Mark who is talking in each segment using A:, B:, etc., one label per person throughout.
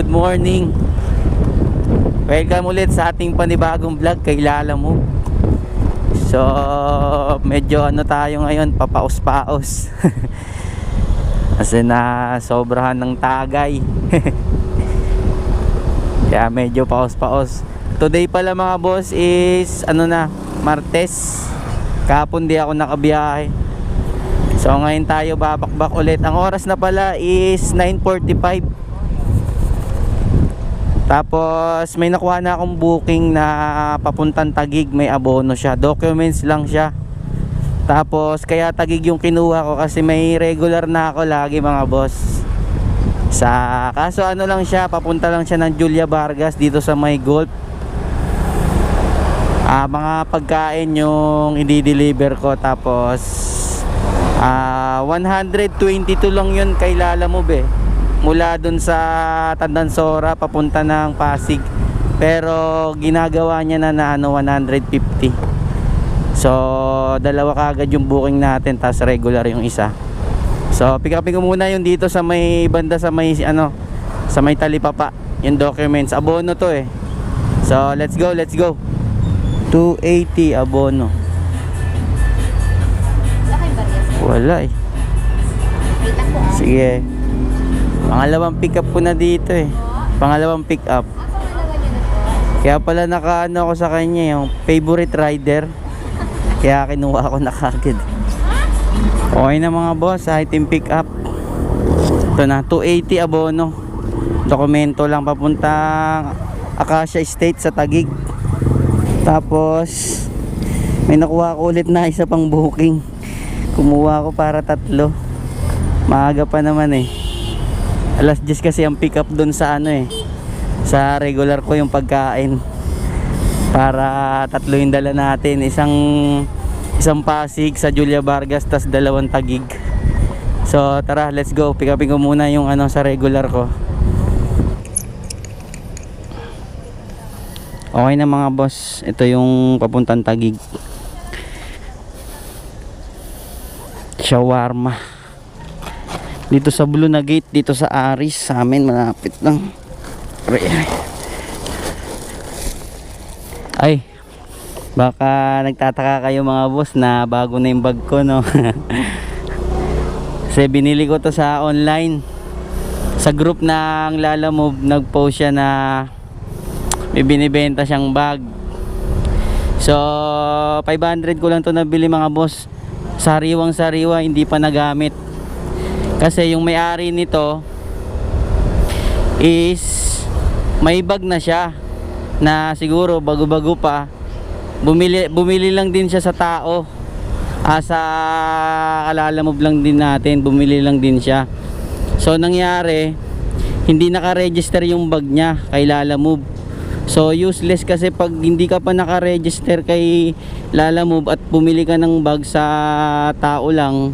A: good morning. Welcome ulit sa ating panibagong vlog kay Lala mo. So, medyo ano tayo ngayon, papaos-paos Kasi na sobrahan ng tagay. Kaya medyo paos-paos Today pala mga boss is ano na, Martes. Kahapon di ako nakabiyahe. So ngayon tayo babakbak ulit. Ang oras na pala is 9.45 Tapos may nakuha na akong booking na papuntang Tagig. May abono siya. Documents lang siya. Tapos kaya Tagig yung kinuha ko kasi may regular na ako lagi mga boss. Sa kaso ano lang siya, papunta lang siya ng Julia Vargas dito sa may Golf. Ah, mga pagkain yung i-deliver ko tapos Ah, 122 lang 'yun kay Lala Move eh. Mula dun sa Tandansora papunta ng Pasig. Pero ginagawa niya na na ano 150. So, dalawa kagad yung booking natin tas regular yung isa. So, pick upin ko muna yung dito sa may banda sa may ano sa may talipapa yung documents abono to eh. So, let's go, let's go. 280 abono.
B: Wala
A: eh.
B: Ah.
A: Sige. Pangalawang pick up ko na dito eh. Pangalawang pick up. Kaya pala nakaano ako sa kanya yung favorite rider. Kaya kinuha ko na kagad. Okay na mga boss, item pick up. Ito na, 280 abono. Dokumento lang papuntang Acacia Estate sa Tagig. Tapos, may nakuha ko ulit na isa pang booking. Kumuha ko para tatlo. Maaga pa naman eh. Alas 10 kasi ang pick up doon sa ano eh. Sa regular ko yung pagkain. Para tatlo yung dala natin. Isang isang Pasig sa Julia Vargas tas dalawang Tagig. So tara, let's go. Pick upin ko muna yung ano sa regular ko. Okay na mga boss. Ito yung papuntang Tagig. Shawarma. Dito sa Blue na Gate, dito sa Aris, sa amin malapit lang. Ay, baka nagtataka kayo mga boss na bago na yung bag ko, no? Kasi binili ko to sa online. Sa group ng Lala Move, nag-post siya na may binibenta siyang bag. So, 500 ko lang to nabili mga boss. Sariwang sariwa, hindi pa nagamit. Kasi yung may-ari nito is may bag na siya na siguro bago-bago pa. Bumili bumili lang din siya sa tao. Ah, sa kalalamove lang din natin, bumili lang din siya. So nangyari, hindi naka-register yung bag niya kay Lalamove. So useless kasi pag hindi ka pa naka-register kay Lalamove at bumili ka ng bag sa tao lang,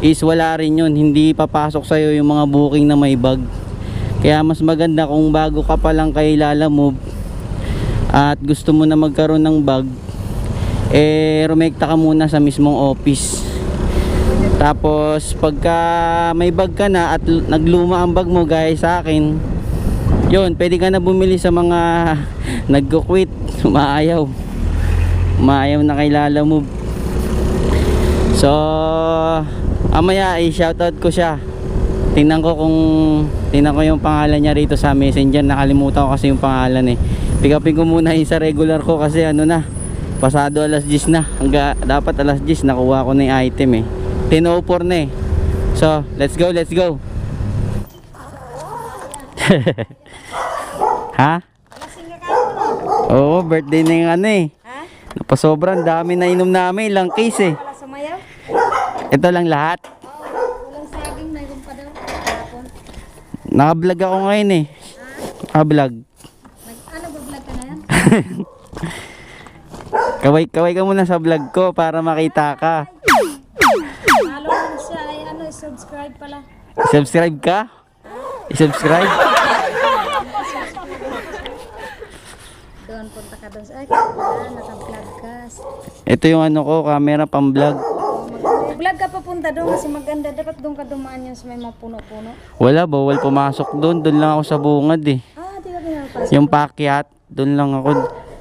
A: is wala rin yun. Hindi papasok sa'yo yung mga booking na may bag. Kaya mas maganda kung bago ka pa lang kay Lalamove at gusto mo na magkaroon ng bag, eh rumekta ka muna sa mismong office. Tapos pagka may bag ka na at nagluma ang bag mo guys sa akin, yun, pwede ka na bumili sa mga nagko-quit, umaayaw. Umaayaw na kay Lalamove. So, amaya i-shoutout ko siya. Tingnan ko kung tingnan ko yung pangalan niya rito sa Messenger. Nakalimutan ko kasi yung pangalan eh. Pick upin ko muna yung sa regular ko kasi ano na, pasado alas 10 na. Hangga, dapat alas 10 nakuha ko na yung item eh. 10.04 na eh. So, let's go, let's go. ha? Oo, birthday na yung ano eh.
B: Ha?
A: Napasobrang dami na inom namin, ilang case eh. Ito lang lahat.
B: Walang saging, mayroon pa daw.
A: Naka-vlog ako ngayon eh. Naka-vlog.
B: Ano ba vlog ka na yan?
A: Kaway, kaway ka muna sa vlog ko para makita ka.
B: Malo lang siya ay ano, subscribe pala.
A: Subscribe ka? I-subscribe?
B: Doon, punta ka doon sa, ay, wala, naka-vlog ka.
A: Ito yung ano ko, camera pang vlog.
B: Papunta doon kasi maganda. Dapat doon ka dumaan yun sa may mga puno-puno.
A: Wala, bawal pumasok doon. Doon lang ako sa bungad eh.
B: Ah, di ka pinapasok.
A: Yung pakyat, doon lang ako.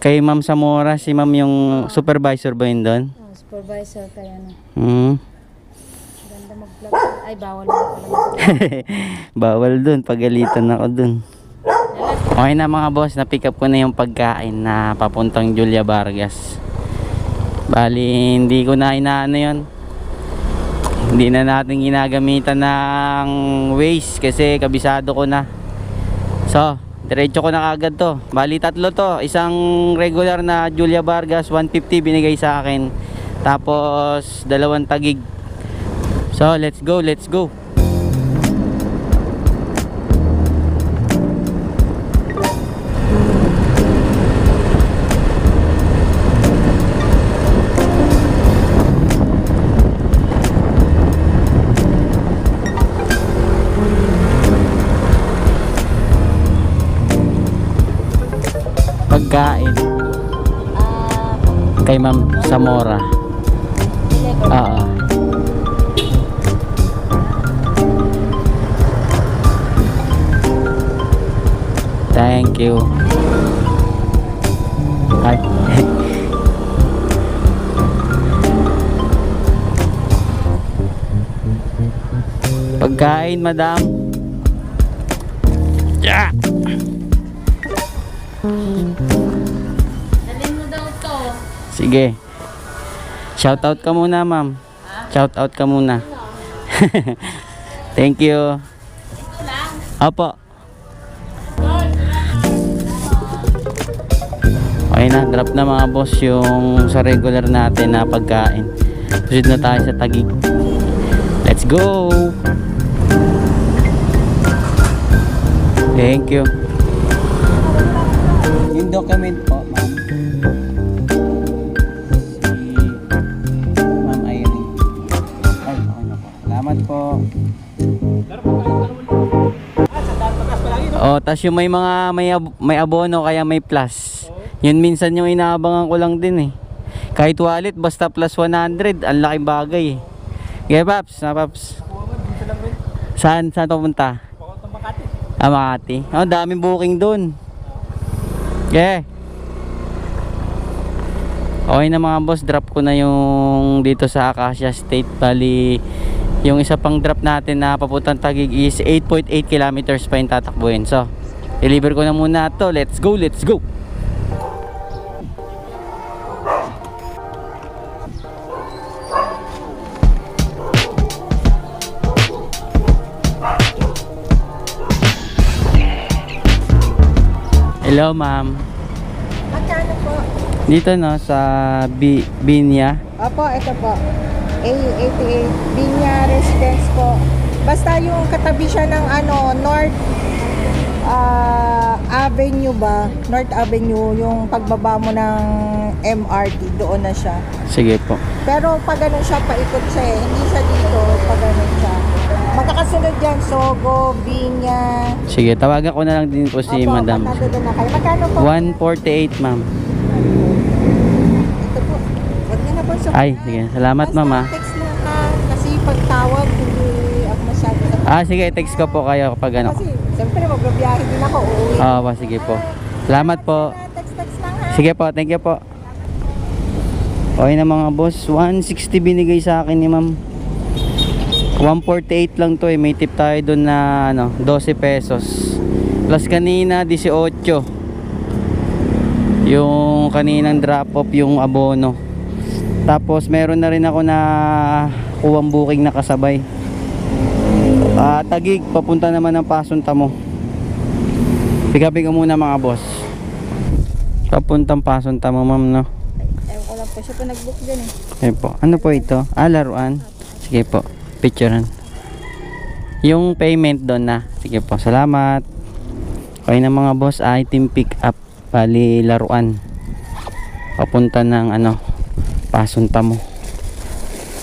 A: Kay Ma'am Zamora, si Ma'am yung supervisor ba yun doon?
B: Oh, supervisor kaya na.
A: Hmm.
B: Ganda mag-vlog. Ay, bawal na pala.
A: Bawal doon, pagalitan ako doon. Okay na mga boss, na-pick up ko na yung pagkain na papuntang Julia Vargas. Bali, hindi ko na inaano yun. Hindi na natin ginagamitan ng Waze kasi kabisado ko na. So, diretso ko na kagad to. Bali, tatlo to. Isang regular na Julia Vargas, 150 binigay sa akin. Tapos, dalawang tagig. So, let's go, let's go. Kay Ma'am Zamora. Oo. Thank you. Ay. Pagkain, madam. Yeah. Sige. Shout out ka muna, ma'am. Shout out ka muna. Thank you. Opo. Okay na, drop na mga boss yung sa regular natin na pagkain. Susunod na tayo sa tagig. Let's go! Thank you. Yung document Oh, yung may mga may ab- may abono kaya may plus. Yun minsan yung inaabangan ko lang din eh. Kahit wallet basta plus 100, ang laking bagay eh. Okay, Paps, na Paps. Saan saan pupunta? Ah, Makati. Oh, daming booking doon. Okay. Okay na mga boss, drop ko na yung dito sa Acacia State. Bali, yung isa pang drop natin na papuntang Tagig is 8.8 kilometers pa yung tatakbuhin. So, deliver ko na muna to. Let's go, let's go! Hello, ma'am.
C: Magkano po?
A: Dito no sa B Binya.
C: Opo, ito po. A88 Binya Residence po. Basta yung katabi siya ng ano, North ah, Avenue ba? North Avenue, yung pagbaba mo ng MRT, doon na siya.
A: Sige po.
C: Pero pag ganun siya, paikot siya eh. Hindi siya dito, pag ganun siya. Magkakasunod yan, Sogo, Binya.
A: Sige, tawagan ko na lang din po si
C: Opo,
A: Madam.
C: nandun na kayo. Magkano po?
A: 148, ma'am. Ay, sige. Salamat, ah.
C: text lang ha. Kasi pag tawag, hindi ako masyado
A: Ah, sige, text ko po kayo kapag ano.
C: Kasi, siyempre, magbabiyahe din ako, uuwi.
A: Ah, po, sige po. Salamat po.
C: Text-text lang ha.
A: Sige po, thank you po. Okay na mga boss, 160 binigay sa akin ni ma'am. 148 lang to eh, may tip tayo doon na ano, 12 pesos. Plus kanina 18. Yung kaninang drop off yung abono. Tapos meron na rin ako na kuwang booking na kasabay. Ah, tagig papunta naman ng Pasunta mo. Pick upin ko muna mga boss. Papuntang Pasunta mo ma'am no.
C: Ewan ko lang po siya po nag-book din eh.
A: Ayan po. Ano po ito? Ah, laruan. Sige po. Picturean. Yung payment doon na. Sige po. Salamat. Okay na mga boss. Item pick up. Bali laruan. Papunta ng ano. Pasunta mo.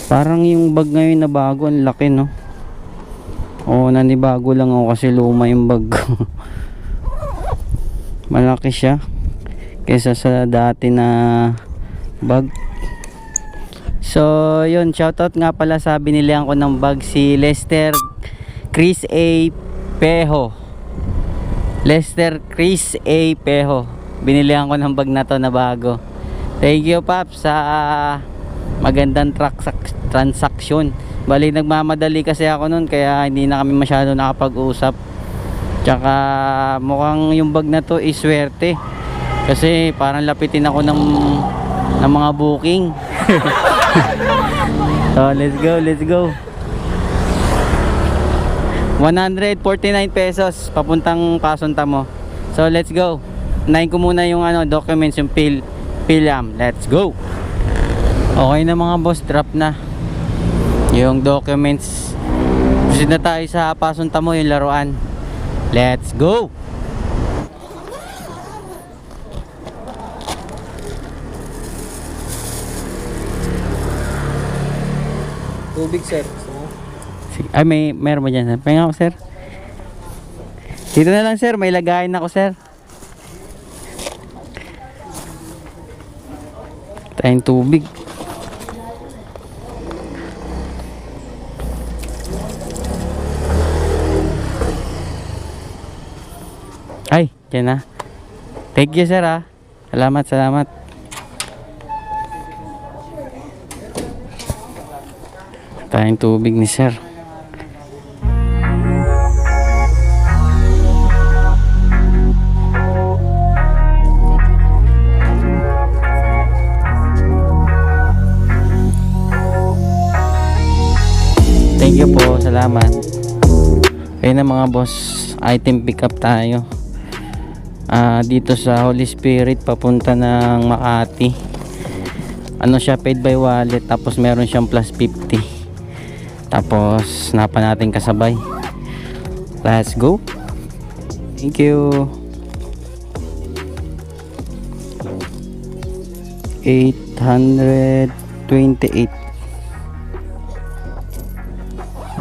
A: Parang yung bag ngayon na bago. Ang laki no. Oo, nanibago lang ako kasi luma yung bag ko. Malaki siya. Kesa sa dati na bag. So, yun, shoutout nga pala sa binilihan ko ng bag si Lester Chris A. Peho. Lester Chris A. Peho. Binilihan ko ng bag na to na bago. Thank you, Pap, sa magandang transaksyon. Bali, nagmamadali kasi ako nun, kaya hindi na kami masyado nakapag-usap. Tsaka, mukhang yung bag na to is swerte. Kasi parang lapitin ako ng, ng mga booking. so, let's go, let's go. 149 pesos papuntang pasunta mo. So, let's go. Unahin ko muna yung ano, documents, yung pil Pilam. Let's go. Okay na mga boss, drop na. Yung documents. Proceed na tayo sa pasunta mo, yung laruan. Let's go.
D: Tubig, sir.
A: Ay, may, meron mo dyan, sir? Pahinga ako, sir. Dito na lang, sir. May lagayin ako, sir. Tayong tubig. Ay, dyan na. Thank you, sir, ah. Salamat, salamat. Tayong tubig ni sir. Ayun na mga boss, item pick up tayo. Ah, dito sa Holy Spirit papunta ng Makati. Ano siya paid by wallet tapos meron siyang plus 50. Tapos napa natin kasabay. Let's go. Thank you. 828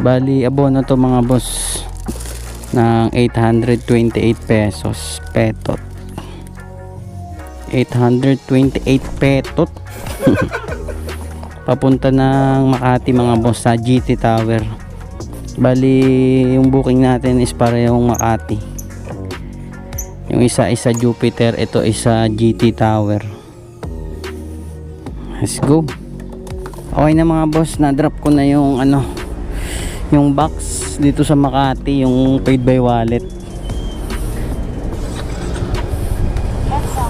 A: Bali abono to mga boss ng 828 pesos petot. 828 petot. Papunta ng Makati mga boss sa GT Tower. Bali yung booking natin is parehong Makati. Yung isa isa Jupiter ito isa GT Tower. Let's go. Okay na mga boss. Na drop ko na yung ano yung box dito sa Makati yung paid by wallet.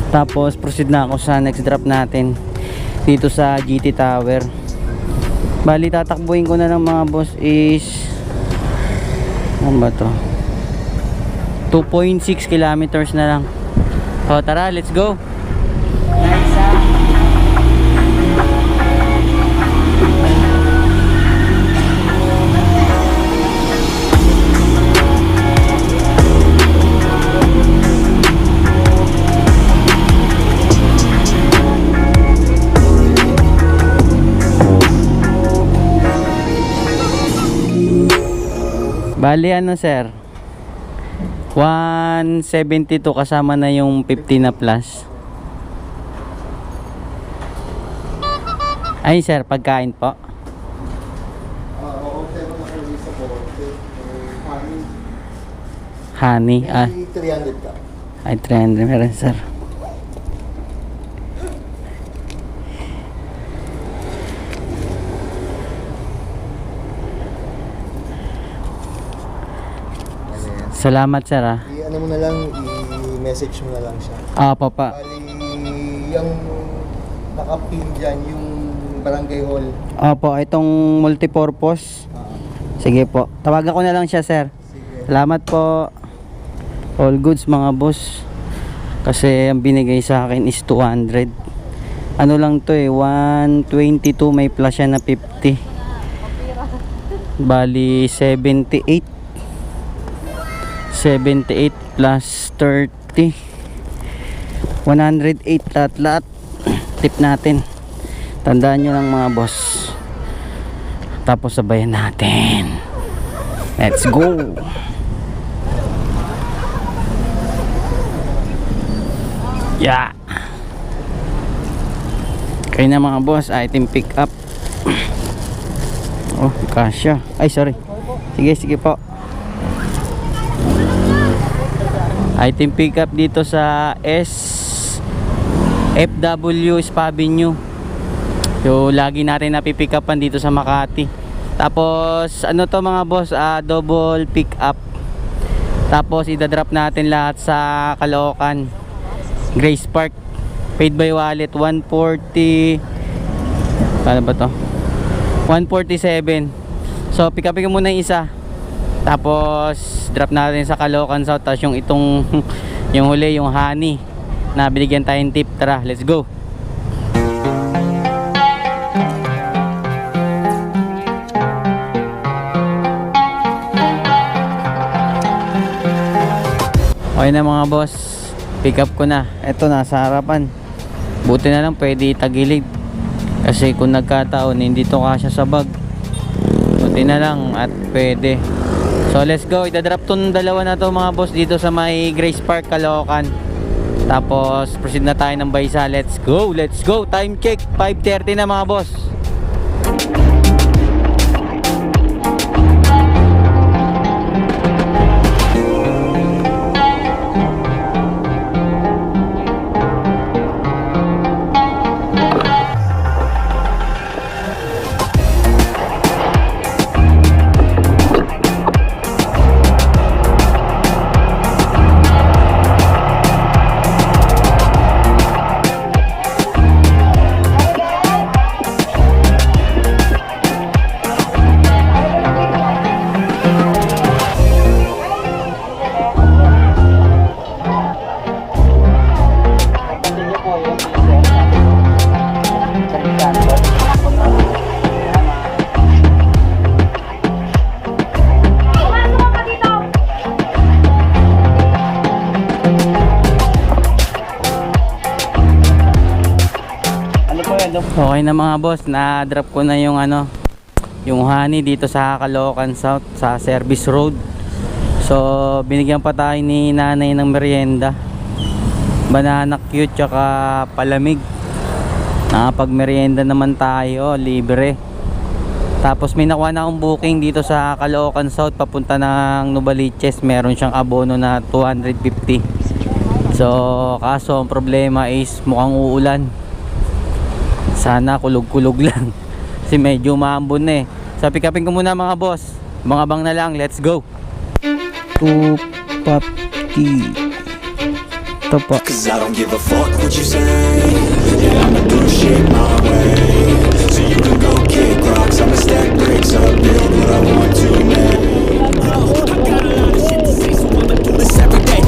A: Tapos proceed na ako sa next drop natin dito sa GT Tower. Bali tatakbuhin ko na ng mga boss is ano ba to? 2.6 kilometers na lang. O tara let's go Bali ano sir? 172 kasama na yung 50 na plus. Ay sir, pagkain po. Honey. Ah,
D: 300 ka.
A: ay 300 meron sir. Salamat sir ah.
D: I-ano mo na lang, i-message mo na lang siya.
A: Ah, papa.
D: Bali, yung nakapin dyan, yung barangay hall.
A: Opo, itong multipurpose.
D: Ah,
A: Sige po. Tawagan ko na lang siya, sir.
D: sige.
A: Salamat po. All goods mga boss. Kasi ang binigay sa akin is 200. Ano lang to eh, 122 may plus siya na 50. Bali 78. 78 plus 30. 108 lahat lahat. Tip natin. Tandaan nyo lang mga boss. Tapos sabayan natin. Let's go. Yeah. Kaya na mga boss, item pick up. Oh, kasya. Ay, sorry. Sige, sige po. Item pickup dito sa S FW Spa Avenue. So, lagi natin napipick upan dito sa Makati. Tapos, ano to mga boss, ah, double pick up. Tapos, idadrop natin lahat sa Caloocan. Grace Park. Paid by wallet, 140. Paano ba to? 147. So, pick upin ko muna yung isa. Tapos, drop natin sa Caloocan South. Tapos, yung itong, yung huli, yung honey. Na binigyan tayong tip. Tara, let's go. Okay na mga boss. Pick up ko na. Ito nasa harapan. Buti na lang pwede tagilid. Kasi kung nagkataon hindi to kasya sa bag. Buti na lang at pwede. So let's go. Idadrop tong dalawa na to mga boss dito sa may Grace Park, Caloocan. Tapos proceed na tayo ng Baysa. Let's go. Let's go. Time check. 5.30 na mga boss. Okay na mga boss, na-drop ko na yung ano, yung honey dito sa Caloocan South sa Service Road. So, binigyan pa tayo ni nanay ng merienda. Banana cute tsaka palamig. Nakapag merienda naman tayo, libre. Tapos may nakuha na akong booking dito sa Caloocan South papunta ng Novaliches. Meron siyang abono na 250. So, kaso ang problema is mukhang uulan. Sana kulog-kulog lang. Kasi medyo maambon na eh. So pick upin ko muna mga boss. Mga bang na lang, let's go. Tupapti. Topa.
E: Cause I don't give a fuck what you say Yeah, I'ma do shit my way So you can go kick rocks I'ma stack bricks up, build what I want to, this every day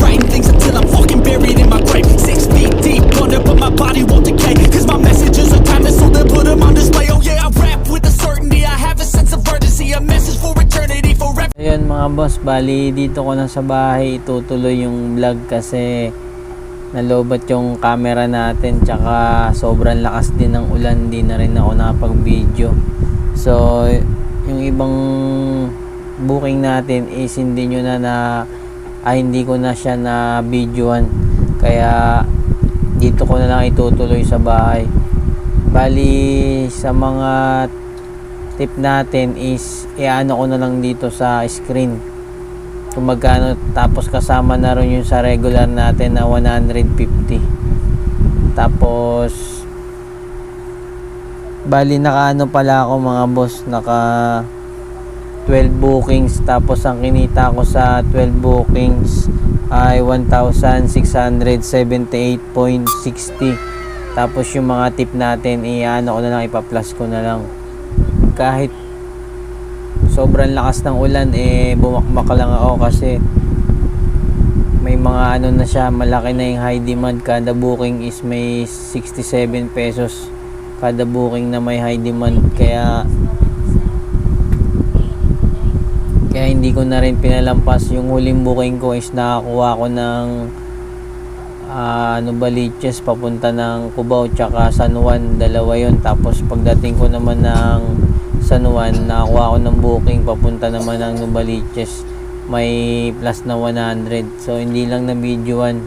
E: writing things until I'm fucking buried in my grave Six feet deep under but my body won't decay Cause
A: Ayun mga boss, bali dito ko na sa bahay itutuloy yung vlog kasi nalobat yung camera natin tsaka sobrang lakas din ng ulan di na rin ako nakapag video so yung ibang booking natin is hindi nyo na na ay hindi ko na siya na videoan kaya dito ko na lang itutuloy sa bahay. Bali sa mga tip natin is iano ko na lang dito sa screen. Kung magkano tapos kasama na rin yung sa regular natin na 150 tapos bali naka ano pala ako mga boss naka 12 bookings. Tapos ang kinita ko sa 12 bookings ay 1,678.60 tapos yung mga tip natin iano ko na lang ipa-plus ko na lang kahit sobrang lakas ng ulan eh bumakmak lang ako kasi may mga ano na siya malaki na yung high demand. Kada booking is may 67 pesos. Kada booking na may high demand. Kaya kaya hindi ko na rin pinalampas. Yung huling booking ko is nakakuha ko ng ah, ano ba Liches papunta ng Cubao tsaka San Juan. Dalawa yon tapos pagdating ko naman ng San Juan. Nakakuha ko ng booking. Papunta naman ng Nubaliches may plus na 100 so hindi lang na videoan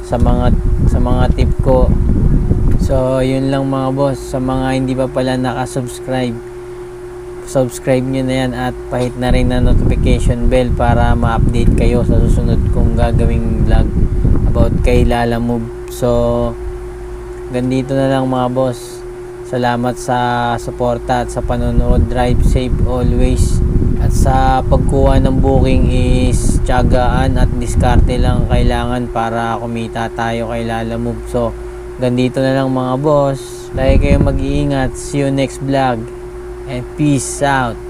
A: sa mga sa mga tip ko. So yun lang mga boss. Sa mga hindi pa pala nakasubscribe subscribe nyo na yan at pahit na rin na notification bell para ma-update kayo sa susunod kong gagawing vlog about kay Lala Move. So, ganito na lang mga boss. Salamat sa suporta at sa panonood. Drive safe always. At sa pagkuha ng booking is tiyagaan at diskarte lang kailangan para kumita tayo kay Lala Move. So, ganito na lang mga boss. Lagi kayong mag-iingat. See you next vlog. And peace out.